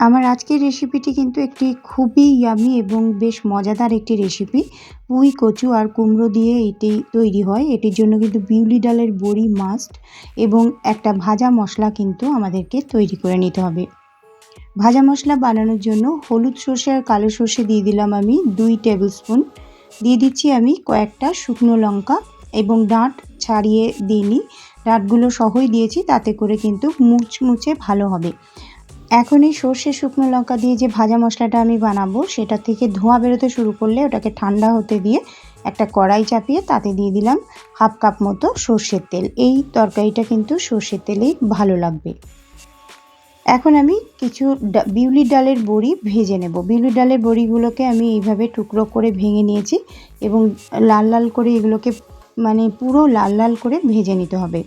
আমার আজকের রেসিপিটি কিন্তু একটি খুবই ইয়ামি এবং বেশ মজাদার একটি রেসিপি পুঁই, কচু আর কুমড়ো দিয়ে এটি তৈরি হয়। এটির জন্য কিন্তু বিউলি ডালের বড়ি মাস্ট এবং একটা ভাজা মশলা কিন্তু আমাদেরকে তৈরি করে নিতে হবে। ভাজা মশলা বানানোর জন্য হলুদ সর্ষে আর কালো সর্ষে দিয়ে দিলাম আমি দুই টেবিল স্পুন দিয়ে দিচ্ছি আমি কয়েকটা শুকনো লঙ্কা এবং ডাঁট ছাড়িয়ে দিইনি। ডাঁটগুলো সহই দিয়েছি, তাতে করে কিন্তু মুচমুচে ভালো হবে। এখন এই সর্ষে শুকনো লঙ্কা দিয়ে যে ভাজা মশলাটা আমি বানাবো, সেটা থেকে ধোঁয়া বেরোতে শুরু করলে ওটাকে ঠান্ডা হতে দিয়ে একটা কড়াই চাপিয়ে তাতে দিয়ে দিলাম হাফ কাপ মতো সর্ষের তেল। এই তরকারিটা কিন্তু সর্ষের তেলেই ভালো লাগবে। এখন আমি কিছু বিউলি ডালের বড়ি ভেজে নেব। বিউলি ডালের বড়িগুলোকে আমি এইভাবে টুকরো করে ভেঙে নিয়েছি এবং লাল লাল করে এগুলোকে মানে পুরো লাল লাল করে ভেজে নিতে হবে।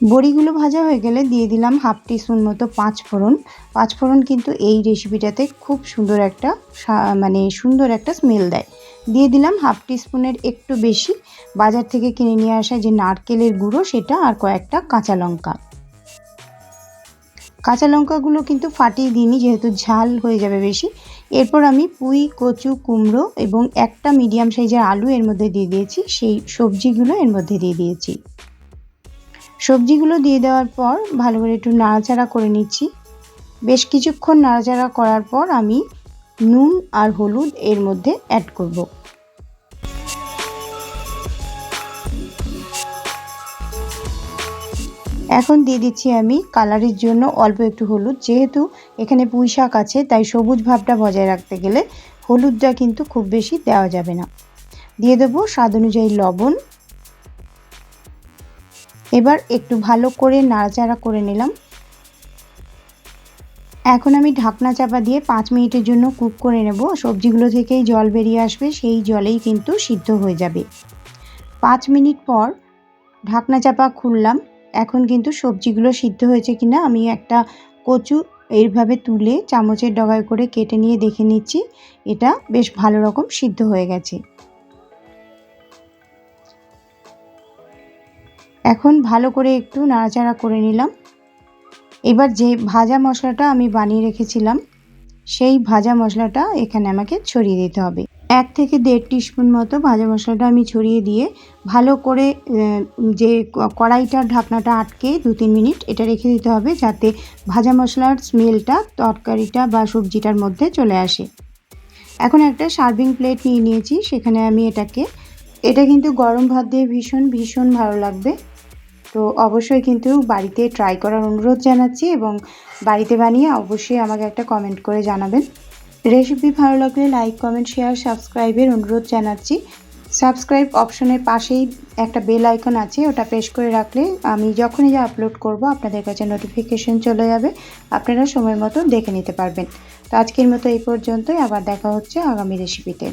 বড়িগুলো ভাজা হয়ে গেলে দিয়ে দিলাম হাফ টিস্পুন মতো পাঁচ ফোড়ন। পাঁচ ফোড়ন কিন্তু এই রেসিপিটাতে খুব সুন্দর একটা মানে সুন্দর একটা স্মেল দেয়। দিয়ে দিলাম হাফ টিস্পুনের একটু বেশি। বাজার থেকে কিনে নিয়ে আসা যে নারকেলের গুঁড়ো, সেটা আর কয়েকটা কাঁচা লঙ্কা। কাঁচা লঙ্কাগুলো কিন্তু ফাটিয়ে দিইনি, যেহেতু ঝাল হয়ে যাবে বেশি। এরপর আমি পুঁই, কচু, কুমড়ো এবং একটা মিডিয়াম সাইজের আলু এর মধ্যে দিয়ে দিয়েছি। সেই সবজিগুলো এর মধ্যে দিয়ে দিয়েছি। সবজিগুলো দিয়ে দেওয়ার পর ভালো করে একটু নাড়াচাড়া করে নিচ্ছি। বেশ কিছুক্ষণ নাড়াচাড়া করার পর আমি নুন আর হলুদ এর মধ্যে অ্যাড করব। এখন দিয়ে দিচ্ছি আমি কালারের জন্য অল্প একটু হলুদ। যেহেতু এখানে পুঁই শাক আছে, তাই সবুজ ভাবটা বজায় রাখতে গেলে হলুদটা কিন্তু খুব বেশি দেওয়া যাবে না। দিয়ে দেবো স্বাদ অনুযায়ী লবণ। এবার একটু ভালো করে নাড়াচাড়া করে নিলাম। এখন আমি ঢাকনা চাপা দিয়ে পাঁচ মিনিটের জন্য কুক করে নেব। সবজিগুলো থেকেই জল বেরিয়ে আসবে, সেই জলেই কিন্তু সিদ্ধ হয়ে যাবে। পাঁচ মিনিট পর ঢাকনা চাপা খুললাম। এখন কিন্তু সবজিগুলো সিদ্ধ হয়েছে কিনা আমি একটা কচু এইভাবে তুলে চামচের ডগায় করে কেটে নিয়ে দেখে নিচ্ছি। এটা বেশ ভালো রকম সিদ্ধ হয়ে গেছে। এখন ভালো করে একটু নাড়াচাড়া করে নিলাম। এবার যে ভাজা মশলাটা আমি বানিয়ে রেখেছিলাম, সেই ভাজা মশলাটা এখানে আমাকে ছড়িয়ে দিতে হবে। এক থেকে দেড় টিস্পুন মতো ভাজা মশলাটা আমি ছড়িয়ে দিয়ে ভালো করে যে কড়াইটার ঢাকনাটা আটকে দু তিন মিনিট এটা রেখে দিতে হবে যাতে ভাজা মশলার স্মেলটা, তরকারিটা বা সবজিটার মধ্যে চলে আসে। এখন একটা সার্ভিং প্লেট নিয়ে নিয়েছি, সেখানে আমি এটাকে, এটা কিন্তু গরম ভাত দিয়ে ভীষণ ভীষণ ভালো লাগবে। তো অবশ্যই কিন্তু বাড়িতে ট্রাই করার অনুরোধ জানাচ্ছি এবং বাড়িতে বানিয়ে অবশ্যই আমাকে একটা কমেন্ট করে জানাবেন। রেসিপি ভালো লাগলে লাইক কমেন্ট শেয়ার সাবস্ক্রাইবের অনুরোধ জানাচ্ছি। সাবস্ক্রাইব অপশনের পাশেই একটা বেল আইকন আছে, ওটা প্রেস করে রাখলে আমি যখনই যা আপলোড করব আপনাদের কাছে নোটিফিকেশন চলে যাবে। আপনারা সময় মতো দেখে নিতে পারবেন। তো আজকের মতো এই পর্যন্তই, আবার দেখা হচ্ছে আগামী রেসিপিতে